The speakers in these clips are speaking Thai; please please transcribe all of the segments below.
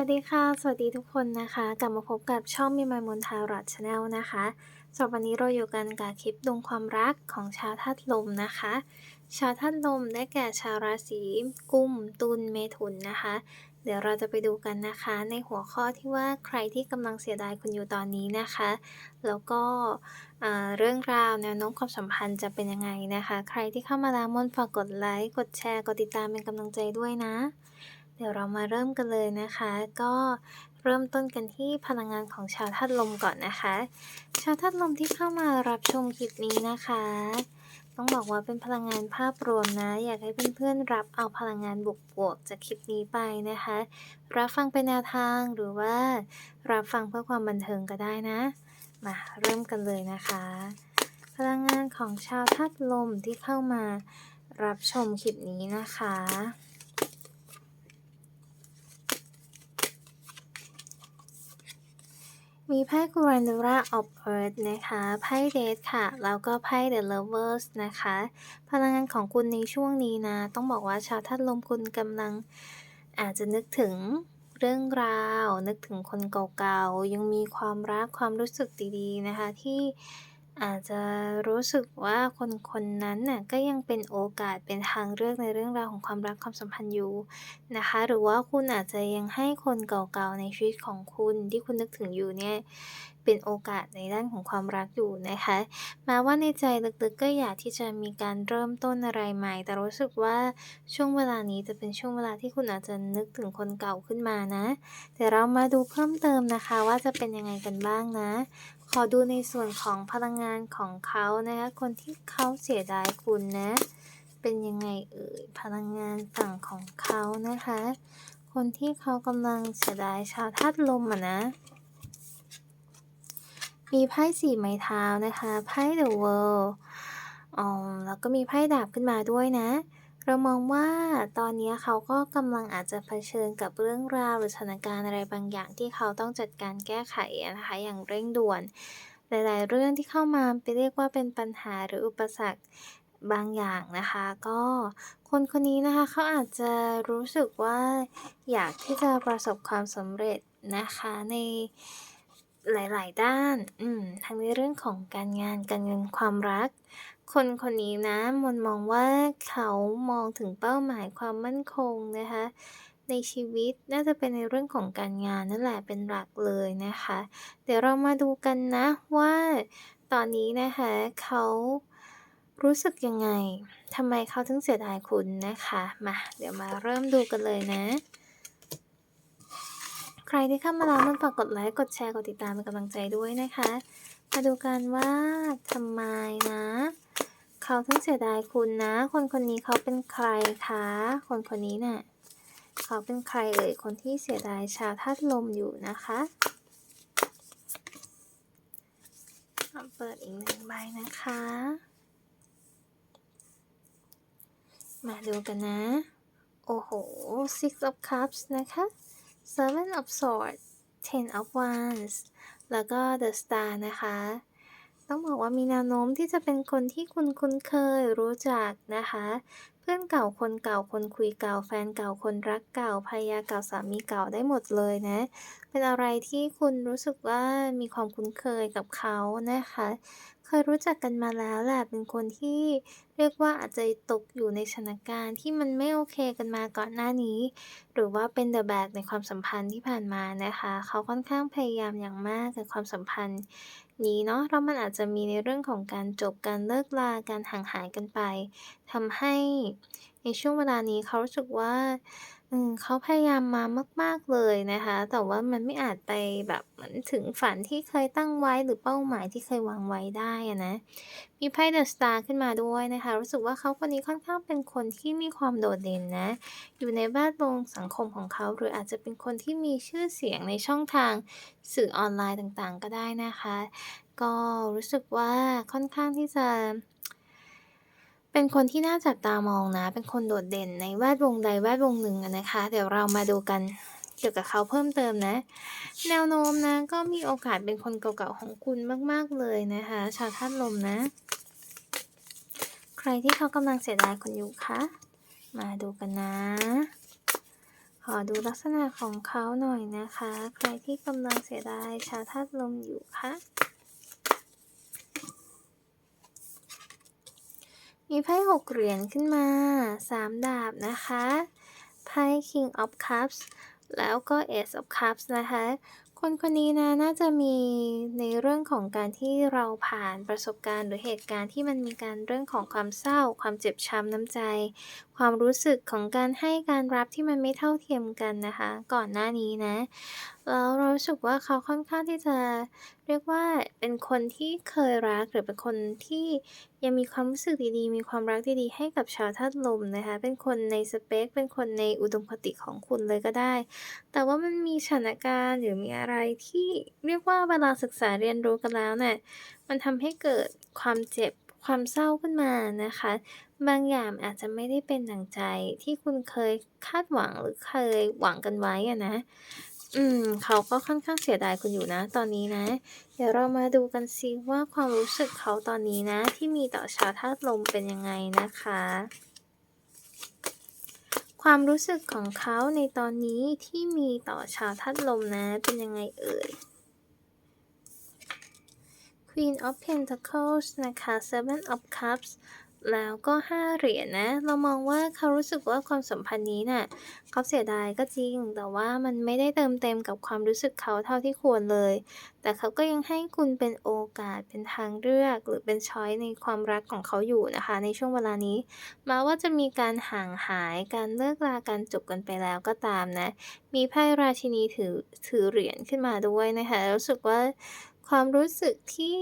วัสดีค่ะ สวัสดีทุกคนนะคะ กลับมาพบกับช่องมีมายมนทารอดชาแนลนะคะสำหรับวันนี้เราอยู่กันกับคลิปดวงความรักของชาวธาตุลมนะคะ ชาวธาตุลมได้แก่ชาวราศีกุมตุลเมถุนนะคะ เดี๋ยวเราจะไปดูกันนะคะ ในหัวข้อที่ว่าใครที่กำลังเสียดายคุณอยู่ตอนนี้นะคะ แล้วก็เรื่องราวแนวโน้มความสัมพันธ์จะเป็นยังไงนะคะ ใครที่เข้ามาแล้วมนฝากกดไลค์กดแชร์กดติดตามเป็นกำลังใจด้วยนะ เดี๋ยวเรามาเริ่มกันเลยนะคะ ก็เริ่มต้นกันที่พลังงานของชาวธาตุลมก่อนนะคะ ชาวธาตุลมที่เข้ามารับชมคลิปนี้นะคะ ต้องบอกว่าเป็นพลังงานภาพรวมนะ อยากให้เพื่อนๆรับเอาพลังงานบวกๆจากคลิปนี้ไปนะคะ รับฟังเป็นแนวทางหรือว่า รับฟังเพื่อความบันเทิงก็ได้นะ มาเริ่มกันเลยนะคะ พลังงานของชาวธาตุลมที่เข้ามารับชมคลิปนี้นะคะ มีไพ่ g r a n d e r a of Earth นะคะ ไพ่เดทค่ะ แล้วก็ไพ่ The Lovers นะคะ พลังงานของคุณในช่วงนี้นะ ต้องบอกว่าชาวธาตุลมคุณกำลังอาจจะนึกถึงเรื่องราว นึกถึงคนเก่าๆ ยังมีความรักความรู้สึกดีๆ นะคะที่ อาจจะรู้สึกว่าคนคนนั้นน่ะก็ยังเป็นโอกาสเป็นทางเลือกในเรื่องราวของความรักความสัมพันธ์อยู่นะคะ หรือว่าคุณอาจจะยังให้คนเก่าๆในชีวิตของคุณที่คุณนึกถึงอยู่เนี่ยเป็นโอกาสในด้านของความรักอยู่นะคะแม้ว่าในใจลึกๆก็อยากที่จะมีการเริ่มต้นอะไรใหม่ แต่รู้สึกว่าช่วงเวลานี้จะเป็นช่วงเวลาที่คุณอาจจะนึกถึงคนเก่าขึ้นมานะเดี๋ยวเรามาดูเพิ่มเติมนะคะว่าจะเป็นยังไงกันบ้างนะ ขอดูในส่วนของพลังงานของเขานะคะคนที่เขาเสียดายคุณนะ เป็นยังไงเอ่ยพลังงานฝั่งของเขานะคะ คนที่เขากำลังเสียดายชาวธาตุลมอะนะมีไพ่สี่ไม้เท้านะคะไพ่ The World อ๋อแล้วก็มีไพ่ดาบขึ้นมาด้วยนะ เรามองว่าตอนนี้เขาก็กำลังอาจจะเผชิญกับเรื่องราวหรือสถานการณ์อะไรบางอย่างที่เขาต้องจัดการแก้ไขนะคะอย่างเร่งด่วน หลาย ๆ เรื่องที่เข้ามาไปเรียกว่าเป็นปัญหาหรืออุปสรรคบางอย่างนะคะ ก็คนคนนี้นะคะเขาอาจจะรู้สึกว่าอยากที่จะประสบความสำเร็จนะคะในหลาย ๆ ด้าน อืม ทั้งในเรื่องของการงาน การเงิน ความรัก คนคนนี้นะมนมองว่าเขามองถึงเป้าหมายความมั่นคงนะคะ ในชีวิตน่าจะเป็นในเรื่องของการงานนั่นแหละเป็นหลักเลยนะคะ เดี๋ยวเรามาดูกันนะว่าตอนนี้นะคะเขารู้สึกยังไงทำไมเขาถึงเสียดายคุณนะคะ มา เดี๋ยวมาเริ่มดูกันเลยนะ ใครที่เข้ามาแล้วมันฝากกดไลค์ กดแชร์ กดติดตามเป็นกำลังใจด้วยนะคะ มาดูกันว่าทำไมนะ เขาถึงเสียดายคุณนะ คนคนนี้เขาเป็นใครคะ คนคนนี้น่ะเขาเป็นใครเอ่ย คนที่เสียดายชาวธาตุลมอยู่นะคะเปิดอีกหนึ่งใบนะคะ มาดูกันนะ โอ้โห six of cups นะคะ seven of swords ten of wands แล้วก็ the star นะคะ ต้องบอกว่ามีแนวโน้มที่จะเป็นคนที่คุณคุ้นเคยรู้จักนะคะ เพื่อนเก่าคนเก่าคนคุยเก่า แฟนเก่าคนรักเก่าภรรยาเก่าสามีเก่าได้หมดเลยนะ เป็นอะไรที่คุณรู้สึกว่ามีความคุ้นเคยกับเขานะคะ เคยรู้จักกันมาแล้วแหละเป็นคนที่เรียกว่าอาจจะตกอยู่ในสถานการณ์ที่มันไม่โอเคกันมาก่อนหน้านี้ หรือว่าเป็นเดอะแบกในความสัมพันธ์ที่ผ่านมานะคะ เขาค่อนข้างพยายามอย่างมากกับความสัมพันธ์นี้เนาะแล้วมันอาจจะมีในเรื่องของการจบการเลิกลาการห่างหายกันไปทำให้ในช่วงเวลานี้เขารู้สึกว่า อืม เขาพยายามมามาก ๆ เลยนะคะ แต่ว่ามันไม่อาจไปแบบเหมือนถึงฝันที่เคยตั้งไว้ หรือเป้าหมายที่เคยวางไว้ได้อะนะ มีไพ่ The Star ขึ้นมาด้วยนะคะ รู้สึกว่าเขาคนนี้ค่อนข้างเป็นคนที่มีความโดดเด่นนะ อยู่ในแวดวงสังคมของเขา หรืออาจจะเป็นคนที่มีชื่อเสียงในช่องทางสื่อออนไลน์ต่างๆ ก็ได้นะคะ ก็รู้สึกว่าค่อนข้างที่จะ เป็นคนที่น่าจับตามองนะ เป็นคนโดดเด่นในแวดวงใดแวดวงหนึ่งนะคะ เดี๋ยวเรามาดูกันเกี่ยวกับเขาเพิ่มเติมนะ แนวโน้มนะ ก็มีโอกาสเป็นคนเก่าๆของคุณมากๆเลยนะคะ ชาวธาตุลมนะ ใครที่เขากำลังเสียดายคุณอยู่คะมาดูกันนะขขอดูลักษณะของเขาหน่อยนะคะ ใครที่กำลังเสียดายชาวธาตุลมอยู่คะ มีไพ่หกเหรียญขึ้นมาสามดาบนะคะไพ่ King of Cups แล้วก็ Ace of Cups นะคะ คนคนนี้นะน่าจะมีในเรื่องของการที่เราผ่านประสบการณ์หรือเหตุการณ์ที่มันมีการเรื่องของความเศร้า ความเจ็บช้ำน้ำใจ ความรู้สึกของการให้การรับที่มันไม่เท่าเทียมกันนะคะ ก่อนหน้านี้นะแล้วเรารู้สึกว่าเขาค่อนข้างที่จะเรียกว่าเป็นคนที่เคยรักหรือเป็นคนที่ยังมีความรู้สึกดีๆ มีความรักดีๆให้กับชาวธาตุลมนะคะ เป็นคนในสเปค เป็นคนในอุดมคติของคุณเลยก็ได้ แต่ว่ามันมีสถานการณ์หรือมีอะไรที่เรียกว่าเวลาศึกษาเรียนรู้กันแล้วเนี่ยมันทำให้เกิดความเจ็บความเศร้าขึ้นมานะคะ บางอย่างอาจจะไม่ได้เป็นดั่งใจที่คุณเคยคาดหวังหรือเคยหวังกันไว้อะนะ อืม เขาก็ค่อนข้างเสียดายคุณอยู่นะ ตอนนี้นะ เดี๋ยวเรามาดูกันซิว่าความรู้สึกเขาตอนนี้นะ ที่มีต่อชาวธาตุลมเป็นยังไงนะคะ ความรู้สึกของเขาในตอนนี้ที่มีต่อชาวธาตุลมนะ เป็นยังไงเอ่ย Queen of Pentacles นะคะ Seven of Cups แล้วก็ 5 เหรียญนะ เรามองว่าเขารู้สึกว่าความสัมพันธ์นี้น่ะเขาเสียดายก็จริง แต่ว่ามันไม่ได้เติมเต็มกับความรู้สึกเขาเท่าที่ควรเลย แต่เขาก็ยังให้คุณเป็นโอกาสเป็นทางเลือก หรือเป็นช้อยในความรักของเขาอยู่นะคะ ในช่วงเวลานี้แม้ว่าจะมีการห่างหายการเลิกลาการจบกันไปแล้วก็ตามนะ มีไพ่ราชินีถือถือเหรียญขึ้นมาด้วยนะคะรู้สึกว่า ความรู้สึกที่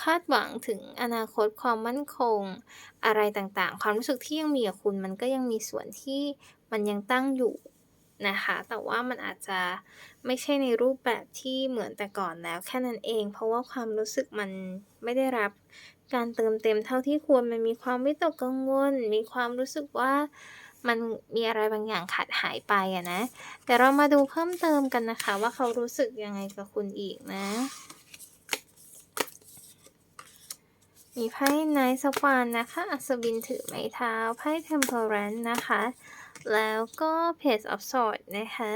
คาดหวังถึงอนาคตความมั่นคง อะไรต่างๆ ความรู้สึกที่ยังมีกับคุณมันก็ยังมีส่วนที่มันยังตั้งอยู่นะคะ แต่ว่ามันอาจจะไม่ใช่ในรูปแบบที่เหมือนแต่ก่อนแล้วแค่นั้นเอง เพราะว่าความรู้สึกมันไม่ได้รับการเติมเต็มเท่าที่ควร มันมีความวิตกกังวล มีความรู้สึกว่ามันมีอะไรบางอย่างขาดหายไปอะนะ แต่เรามาดูเพิ่มเติมกันนะคะ ว่าเขารู้สึกยังไงกับคุณอีกนะ มีไพ่ไนท์สวานนะคะ อัศวินถือไม้เท้า ไพ่เทมเพลรันนะคะ แล้วก็เพจออฟสอดนะคะ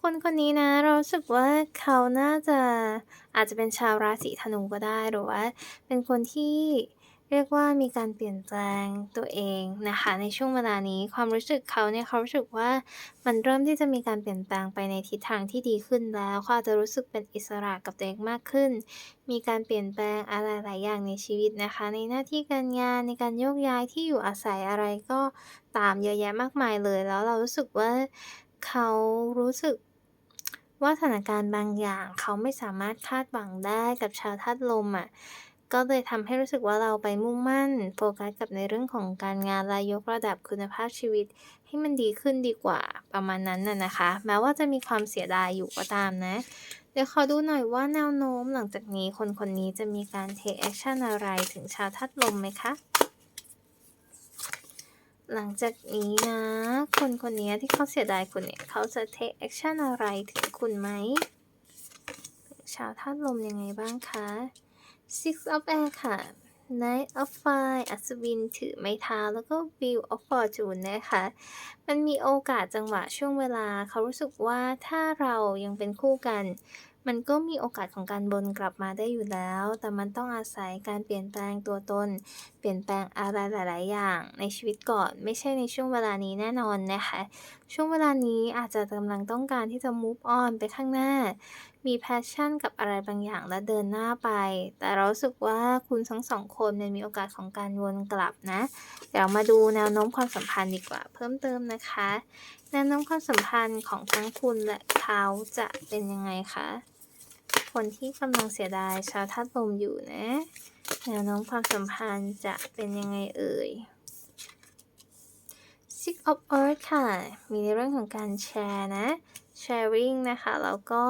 คนคนนี้นะ เราสึกว่าเขาน่าจะอาจจะเป็นชาวราศีธนูก็ได้ หรือว่าเป็นคนที่ เรียกว่ามีการเปลี่ยนแปลงตัวเองนะคะ ในช่วงเวลานี้ความรู้สึกเขาเนี่ยเขารู้สึกว่ามันเริ่มที่จะมีการเปลี่ยนแปลงไปในทิศทางที่ดีขึ้นแล้วเขาอาจจะรู้สึกเป็นอิสระกับตัวเองมากขึ้น มีการเปลี่ยนแปลงอะไรหลายอย่างในชีวิตนะคะ ในหน้าที่การงานในการโยกย้ายที่อยู่อาศัยอะไรก็ตามเยอะแยะมากมายเลย แล้วเรารู้สึกว่าเขารู้สึกว่าสถานการณ์บางอย่างเขาไม่สามารถคาดหวังได้กับชาวธาตุลมอะ่ะ ก็เลยทำให้รู้สึกว่าเราไปมุ่งมั่น โฟกัสกับในเรื่องของการงานและยกระดับคุณภาพชีวิต ให้มันดีขึ้นดีกว่าประมาณนั้นน่ะนะคะ แม้ว่าจะมีความเสียดายอยู่ก็ตามนะ เดี๋ยวขอดูหน่อยว่าแนวโน้มหลังจากนี้คนคนนี้จะมีการ take action อะไรถึงชาวทัดลมไหมคะหลังจากนี้นะ คนคนนี้ที่เขาเสียดายคุณเนี่ยเขาจะ take action อะไรถึงคุณไหม ชาวทัดลมยังไงบ้างคะ Six of Air ค่ะ Knight of Fire อัศวินถือไม้เท้าแล้วก็ Wheel of Fortune นะคะ มันมีโอกาสจังหวะช่วงเวลา เขารู้สึกว่าถ้าเรายังเป็นคู่กัน มันก็มีโอกาสของการบนกลับมาได้อยู่แล้ว แต่มันต้องอาศัยการเปลี่ยนแปลงตัวตน เปลี่ยนแปลงอะไรหลาย ๆ อย่าง ในชีวิตก่อน ไม่ใช่ในช่วงเวลานี้แน่นอนนะคะ ช่วงเวลานี้อาจจะกำลังต้องการที่จะ move on ไปข้างหน้า มีแพชชั่นกับอะไรบางอย่างและเดินหน้าไป แต่เราสึกว่าคุณทั้งสองคนเนี่ยมีโอกาสของการวนกลับนะ เดี๋ยวมาดูแนวโน้มความสัมพันธ์ดีกว่า เพิ่มเติมนะคะ แนวโน้มความสัมพันธ์ของทั้งคุณและเขาจะเป็นยังไงคะ คนที่กำลังเสียดายชาวทัดลมอยู่นะ แนวโน้มความสัมพันธ์จะเป็นยังไงเอ่ย Six of Earth ค่ะ มีในเรื่องของการแชร์นะ sharing นะคะ แล้วก็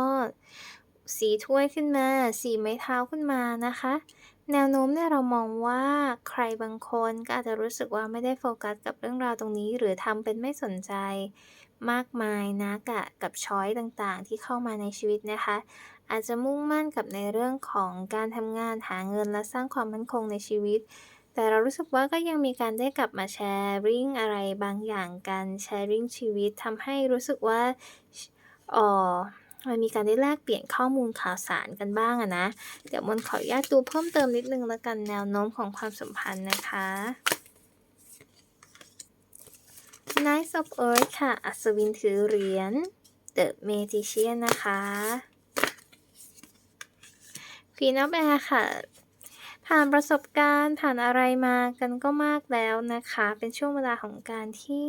สีถ้วยขึ้นมา สีไม้เท้าขึ้นมานะคะ แนวโน้มเนี่ยเรามองว่าใครบางคนก็อาจจะรู้สึกว่าไม่ได้โฟกัสกับเรื่องราวตรงนี้ หรือทำเป็นไม่สนใจมากมายนะกะกับช้อยต่างๆ ที่เข้ามาในชีวิตนะคะ อาจจะมุ่งมั่นกับในเรื่องของการทำงานหาเงินและสร้างความมั่นคงในชีวิต แต่เรารู้สึกว่าก็ยังมีการได้กลับมาแชร์ริ่งอะไรบางอย่างกันแชร์ริ่งชีวิตทำให้รู้สึกว่า เอ่อมันมีการได้แลกเปลี่ยนข้อมูลข่าวสารกันบ้างอะนะ เดี๋ยวมนขออนุญาตดูเพิ่มเติมนิดนึงแล้วกันแนวโน้มของความสัมพันธ์นะคะ Knight of Earth ค่ะ อัศวินถือเหรียญ The Magician นะคะ Queen of Air ค่ะ ผ่านประสบการณ์ผ่านอะไรมากันก็มากแล้วนะคะ เป็นช่วงเวลาของการที่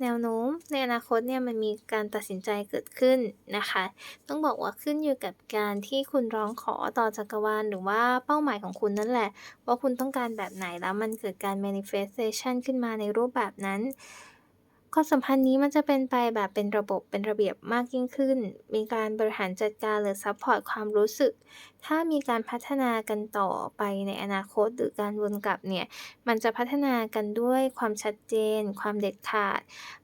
แนวโน้มในอนาคตเนี่ยมันมีการตัดสินใจเกิดขึ้นนะคะ ต้องบอกว่าขึ้นอยู่กับการที่คุณร้องขอต่อจักรวาลหรือว่าเป้าหมายของคุณนั่นแหละ ว่าคุณต้องการแบบไหนแล้วมันเกิดการ manifestation ขึ้นมาในรูปแบบนั้น ความสัมพันธ์นี้มันจะเป็นไปแบบเป็นระบบเป็นระเบียบมากยิ่งขึ้น มีการบริหารจัดการหรือซัปพอร์ตความรู้สึก ถ้ามีการพัฒนากันต่อไปในอนาคตหรือการวนกลับเนี่ย มันจะพัฒนากันด้วยความชัดเจน ความเด็ดขาด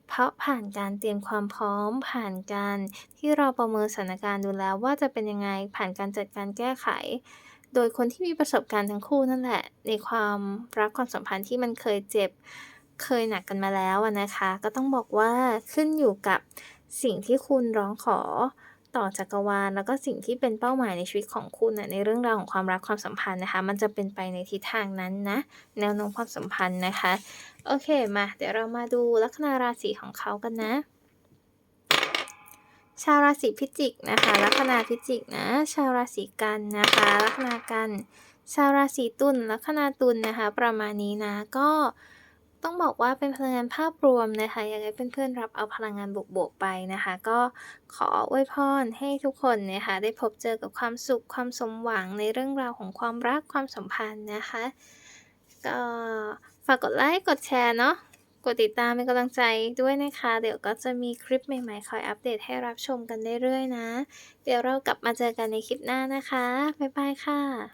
เพราะผ่านการเตรียมความพร้อม ผ่านการที่เราประเมินสถานการณ์ดูแล้วว่าจะเป็นยังไง ผ่านการจัดการแก้ไขโดยคนที่มีประสบการณ์ทั้งคู่นั่นแหละ ในความรักความสัมพันธ์ที่มันเคยเจ็บ เคยหนักกันมาแล้วนะคะ ก็ต้องบอกว่าขึ้นอยู่กับสิ่งที่คุณร้องขอต่อจักรวาลแล้วก็สิ่งที่เป็นเป้าหมายในชีวิตของคุณนะในเรื่องราวของความรักความสัมพันธ์นะคะ มันจะเป็นไปในทิศทางนั้นนะแนวโน้มความสัมพันธ์นะคะโอเคมาเดี๋ยวเรามาดูลัคนาราศีของเขากันนะ ชาวราศีพิจิกนะคะลัคนาพิจิกนะ ชาวราศีกันนะคะลัคนากัน ชาวราศีตุลลัคนาตุลนะคะ ประมาณนี้นะก็ ต้องบอกว่าเป็นพลังงานภาพรวมนะคะยังไงเพื่อนๆรับเอาพลังงานบวกๆไปนะคะ ก็ขออวยพรให้ทุกคนนะคะได้พบเจอกับความสุขความสมหวังในเรื่องราวของความรักความสัมพันธ์นะคะ ก็ฝากกดไลค์กดแชร์เนาะกดติดตามเป็นกำลังใจด้วยนะคะ เดี๋ยวก็จะมีคลิปใหม่ๆ คอยอัปเดตให้รับชมกันเรื่อยๆนะ เดี๋ยวเรากลับมาเจอกันในคลิปหน้านะคะ บ๊ายบายค่ะ